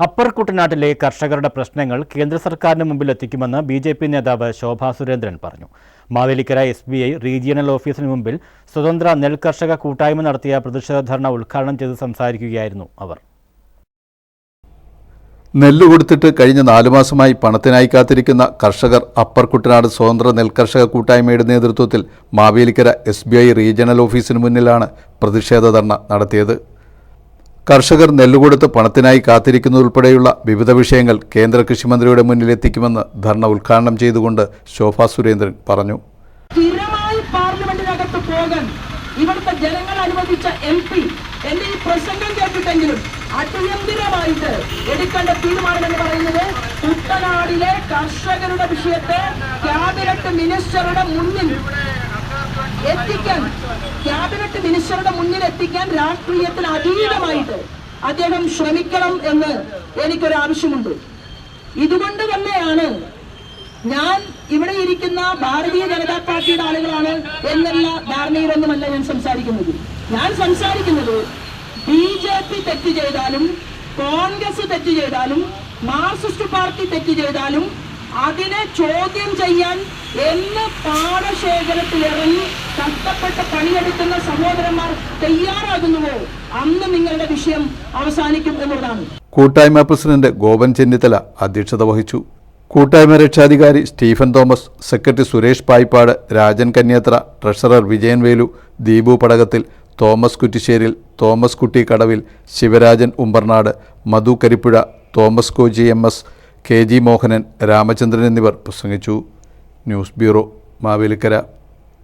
Upper കുട്ടനാട്ടിലെ കർഷകരുടെ പ്രശ്നങ്ങൾ കേന്ദ്ര സർക്കാരിന് മുമ്പിൽ എത്തിക്കുമെന്ന് ബി ജെ പി നേതാവ് ശോഭാ സുരേന്ദ്രൻ പറഞ്ഞു. Mavelikkara S B I regional ഓഫീസിന് മുമ്പിൽ സ്വതന്ത്ര നെൽ കർഷക കൂട്ടായ്മ നടത്തിയ പ്രതിഷേധ ധർണ ഉദ്ഘാടനം ചെയ്ത് സംസാരിക്കുകയായിരുന്നു അവർ. നെല്ല് കൊടുത്തിട്ട് കഴിഞ്ഞ നാലു മാസമായി പണത്തിനായി കാത്തിരിക്കുന്ന കർഷകർ അപ്പർ കുട്ടനാട് സ്വതന്ത്ര നെൽകർഷക കൂട്ടായ്മയുടെ നേതൃത്വത്തിൽ മാവേലിക്കര എസ് റീജിയണൽ ഓഫീസിന് മുന്നിലാണ് പ്രതിഷേധ ധർണ നടത്തിയത്. കർഷകർ നെല്ലുകൊടുത്ത് പണത്തിനായി കാത്തിരിക്കുന്നതുൾപ്പെടെയുള്ള വിവിധ വിഷയങ്ങൾ കേന്ദ്ര കൃഷിമന്ത്രിയുടെ മുന്നിലെത്തിക്കുമെന്ന് ധർണ ഉദ്ഘാടനം ചെയ്തുകൊണ്ട് ശോഭാ സുരേന്ദ്രൻ പറഞ്ഞു. സ്ഥിരമായി പാർലമെന്റിനകത്ത് പോകാൻ ഇവിടുത്തെ ജനങ്ങൾ അനുവദിച്ച എം പി എന്റെ ഈ പ്രസംഗം കേട്ടിട്ടെങ്കിലും അടിയന്തിരമായിട്ട് എടുക്കേണ്ട തീരുമാനം എന്ന് പറയുന്നത് കുട്ടനാടിലെ കർഷകരുടെ വിഷയത്തെ ക്യാബിനറ്റ് മിനിസ്റ്ററുടെ മുന്നിൽ എത്തിക്കാൻ ക്യാബിനറ്റ് മിനിസ്റ്ററുടെ എത്തിക്കാൻ രാഷ്ട്രീയത്തിന് അതീതമായിട്ട് അദ്ദേഹം ശ്രമിക്കണം എന്ന് എനിക്കൊരു ആവശ്യമുണ്ട് ഇതുകൊണ്ട് തന്നെയാണ് ഞാൻ ഇവിടെ ഇരിക്കുന്ന ഭാരതീയ ജനതാ പാർട്ടിയുടെ ആളുകളാണ് എന്നുള്ള ധാരണയിലൊന്നുമല്ല ഞാൻ സംസാരിക്കുന്നത്. ഞാൻ സംസാരിക്കുന്നത് ബി ജെ പി തെറ്റ് ചെയ്താലും കോൺഗ്രസ് തെറ്റ് ചെയ്താലും മാർക്സിസ്റ്റ് പാർട്ടി തെറ്റ് ചെയ്താലും അതിനെ ചോദ്യം ചെയ്യാൻ എന്ന് പാടശേഖരത്തിൽ ഇറങ്ങി കഷ്ടപ്പെട്ട് പണിയെടുക്കുന്ന സഹോദരന്മാർ തയ്യാറാകുന്നുവോ? അന്ന് നിങ്ങളുടെ വിഷയം അവസാനിക്കും എന്നുള്ളതാണ് കൂട്ടായ്മ പ്രസിഡന്റ് ഗോപൻ ചെന്നിത്തല അധ്യക്ഷത വഹിച്ചു. കൂട്ടായ്മ രക്ഷാധികാരി Stephen Thomas secretary Suresh Paipad Rajan Kanyathra treasurer Vijayan Velu Deepu Padakathil Thomas Kuttisseril Thomas Kutty Kadavil Sivarajan Umbernadu Madhu Karippuzha Thomas Koji M S K G Mohanan Ramachandran എന്നിവർ പ്രസംഗിച്ചു. News bureau Mavelikkara.